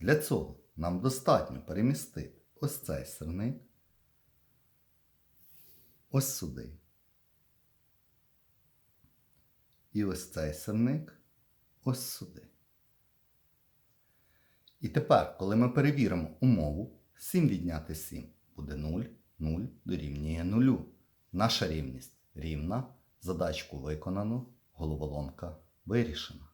Для цього нам достатньо перемістити ось цей сирник ось сюди. І ось цей сирник ось сюди. І тепер, коли ми перевіримо умову, 7 відняти 7 буде 0, 0 дорівнює 0. Наша рівність рівна, задачку виконано, головоломка вирішена.